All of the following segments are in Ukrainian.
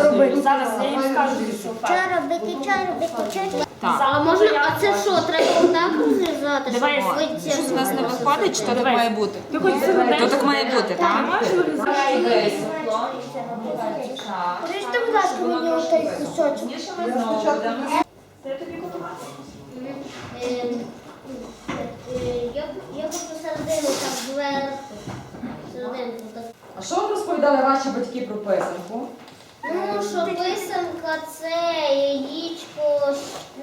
Що робити? Зараз я їм скажу, що Що робити, що робити, що Так. А можна, а це що, треба отак розв'язати, щоб Давай? Щось у нас не виходить, що так має бути? Ти хоч То так має бути, так? Поріжте, будь ласка, мені отой кусочок. Це тобі готувати. Е, е, Я я хочу середину так зверху. Серединку так. А що вам розповідали ваші батьки про писанку? Ну, що писанка це яєчко,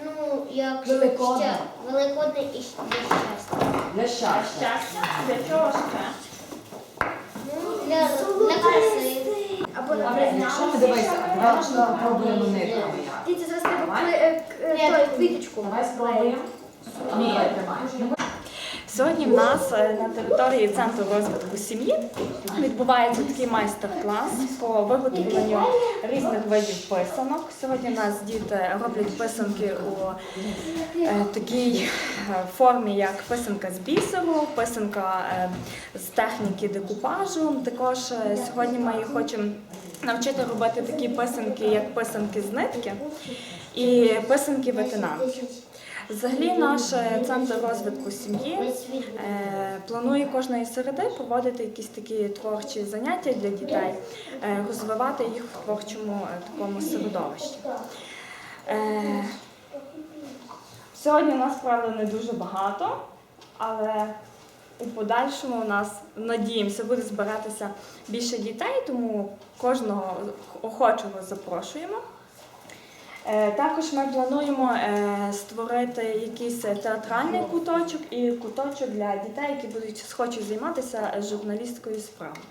ну, як Великодне. ща- Великодне і щ- для щастя. Для щастя. Щастя? Для чого ще? Ну, для, для краси. Або Якщо ми дивися, давай можна попробуємо нирками. Дивіться, зараз треба кли- е, к- е, той, квіточку. Давай спробуємо. Ні. Сьогодні в нас е, на території центру розвитку сім'ї відбувається такий майстер-клас по виготовленню різних видів писанок. Сьогодні у нас діти роблять писанки у е, такій е, формі, як писанка з бісеру, писанка з техніки декупажу. Також сьогодні ми хочемо навчити робити такі писанки, як писанки з нитки і писанки ветенанки. Взагалі, наш е, центр розвитку сім'ї е, планує кожної середи проводити якісь такі творчі заняття для дітей, е, розвивати їх в творчому такому середовищі. Сьогодні у нас правда не дуже багато, але у подальшому у нас надіємося буде збиратися більше дітей, тому кожного охочого запрошуємо. Е, Також ми плануємо е, створити якийсь театральний куточок і куточок для дітей, які будуть схочуть займатися журналістською справою.